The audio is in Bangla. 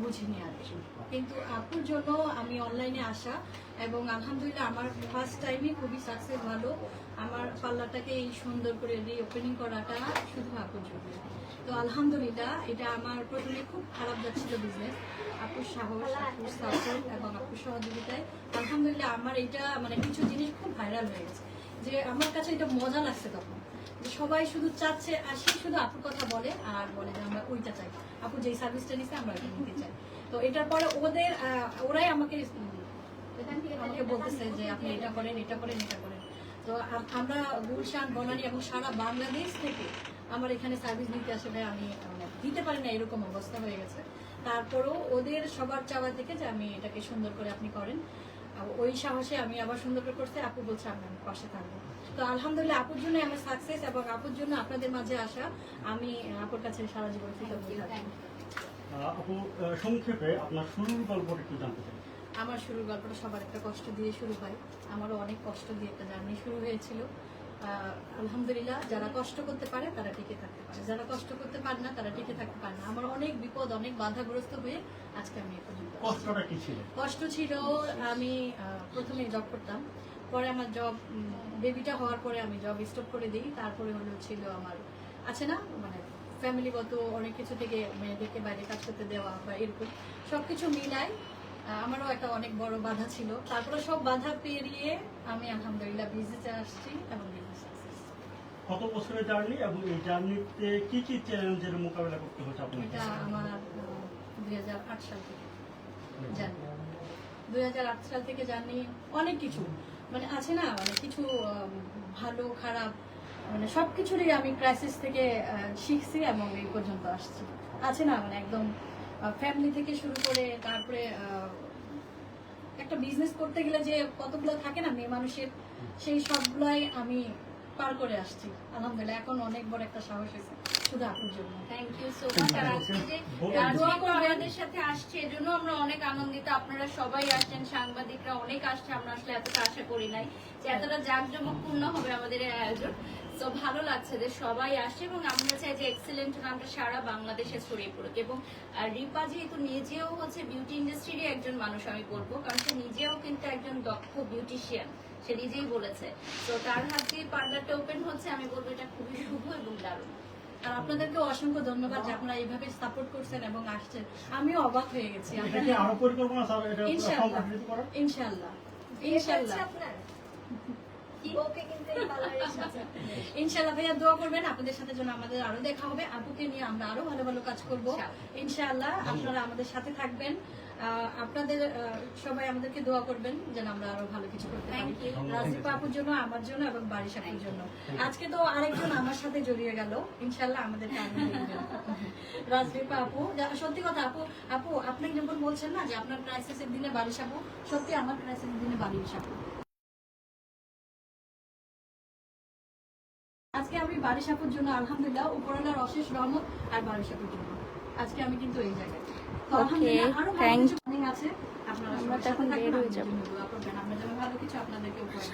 বুঝিনি আর কি। কিন্তু আপুর জন্য আমি অনলাইনে আসা এবং আলহামদুলিল্লাহ আমার ফার্স্ট টাইমে খুবই সাকসেস ভালো। আমার পার্লারটাকে এই সুন্দর করে রি ওপেনিং করাটা শুধু আপুর জন্য। তো আলহামদুলিল্লাহ এটা আমার প্রথমে খুব খারাপ যাচ্ছিল বিজনেস আপুর সাহস, আপুর এবং আপুর সহযোগিতায়। আলহামদুলিল্লাহ আমার এটা মানে কিছু জিনিস খুব ভাইরাল হয়ে গেছে। যে আমার কাছে এটা মজা লাগছে তখন। সবাই শুধু চাচ্ছে আসি শুধু আপুর কথা বলে আর বলে যে আমরা ওইটা চাই। আপু যেই সার্ভিসটা নিচ্ছে আমরা ওইটা নিতে চাই। তো এটার পরে ওদের ওরাই আমাকে আমাকে বলতেছে যে আপনি এটা করেন এটা করেন এটা করেন। তো আমরা গুলশান বনানী এবং সারা বাংলাদেশ থেকে আমার এখানে সার্ভিস নিতে আসলে আমি মানে, দিতে পারি না এরকম অবস্থা হয়ে গেছে। তারপরেও ওদের সবার চাওয়া থেকে যে আমি এটাকে সুন্দর করে আপনি করেন। আর ওই সাহসে আমি আবার সুন্দর করে করছি আপু বলছে আমি আমি পাশে থাকব। তো আলহামদুলিল্লাহ আপুর জন্য আমার সাকসেস এবং আপুর জন্য আপনাদের মাঝে আসা আমি আপুর কাছে সারা জীবন থেকে বলি আপু সংক্ষেপে আপনার শুরুর গল্পটা একটু জানতে চাই। আমার শুরুর গল্পটা সবার একটা কষ্ট দিয়ে শুরু হয়। আমারও অনেক কষ্ট দিয়ে একটা জার্নি শুরু হয়েছিল। আলহামদুলিল্লাহ যারা কষ্ট করতে পারে তারা টিকে থাকতে পারে। যারা কষ্ট করতে পারে না তারা টিকে থাকতে পারে না। আমার অনেক বিপদ অনেক বাধাগ্রস্ত হয়ে আজকে আমি পর্যন্ত কষ্ট ছিল আমি প্রথমে জব করতাম। পরে আমার জব বেবিটা হওয়ার পরে আমি জব স্টপ করে দিই। তারপরে হলো ছিল আমার আছে না? মানে ফ্যামিলিগত অনেক কিছু থেকে মেয়েদেরকে বাইরে কাজ করতে দেওয়া বা এরকম। সবকিছু মিলাই আহ, আমারও একটা অনেক বড় বাধা ছিল। তারপরে সব বাধা পেরিয়ে আমি আলহামদুলিল্লাহ বিজনেসে আসছি এবং কত বছরের জার্নি এবং এই জার্নিতে কি কি চ্যালেঞ্জের মোকাবেলা করতে হচ্ছে আপনাকে এটা আমার দুই হাজার আট সাল থেকে জানি দুই হাজার আট সাল থেকে জানি অনেক কিছু। মানে আছে না মানে কিছু ভালো খারাপ মানে সব কিছুরই আমি ক্রাইসিস থেকে শিখছি এবং এই পর্যন্ত আসছি। আছে না মানে একদম ফ্যামিলি থেকে শুরু করে তারপরে একটা বিজনেস করতে গেলে যে কতগুলো থাকে না মেয়ে মানুষের সেই সবগুলাই আমি পার করে আসছি। আলহামদুলিল্লাহ এখন অনেক বড় একটা সাহস হয়েছে শুধু আপুর জন্য। থ্যাংক ইউ সো মাচ আর আজকে যে আমাদের সাথে আসছে এজন্য আমরা অনেক আনন্দিত। আপনারা সবাই আসছেন সাংবাদিকরা অনেক আসছে আমরা আসলে এতটা আশা করি নাই যে এতটা জাঁকজমকপূর্ণ হবে আমাদের এই আয়োজন। তো ভালো লাগছে যে সবাই আসছে এবং আমরা চাই যে এক্সেলেন্ট নামটা সারা বাংলাদেশে ছড়িয়ে পড়ুক। এবং রিপা যেহেতু নিজেও হচ্ছে বিউটি ইন্ডাস্ট্রিরই একজন মানুষ আমি বলব কারণ সে নিজেও কিন্তু একজন দক্ষ বিউটিশিয়ান সে নিজেই বলেছে। তো তার হাত দিয়ে পার্লারটা ওপেন হচ্ছে আমি বলব এটা খুবই শুভ এবং দারুণ। আর আপনাদেরকে অসংখ্য ধন্যবাদ যে আপনারা এইভাবে সাপোর্ট করছেন এবং আসছেন। আমিও অবাক হয়ে গেছি। এটা আপনারা। কি? কিন্তু এই সাথে ইনশাআল্লাহ ভাইয়া দোয়া করবেন আপনাদের সাথে যেন আমাদের আরও দেখা হবে। আপুকে নিয়ে আমরা আরও ভালো ভালো কাজ করব। ইনশাআল্লাহ। আপনারা আমাদের সাথে থাকবেন। আপনাদের সবাই আমাদেরকে দোয়া করবেন যেন আমরা আরও ভালো কিছু করতে পারি। আপুর জন্য আমার জন্য এবং আপুর জন্য। আজকে তো আরেকজন আমার সাথে জড়িয়ে গেল। ইনশাআল্লাহ আমাদের রাজদীপ আপু সত্যি কথা আপু আপু আপনি যখন বলছেন না যে আপনার ক্রাইসিসের দিনে বাড়ির আপু সত্যি আমার ক্রাইসিসের দিনে বাড়ির আপু। আমি বারিশ আপুর জন্য আলহামদুলিল্লাহ উপরালার অশেষ রহমত আর বারিশ আপুর জন্য। আজকে আমি কিন্তু এই জায়গায়। আছে। আপনারা আমরা সবার সাথে থাকবেন, হয়ে যেন ভালো কিছু আপনাদেরকে উপহার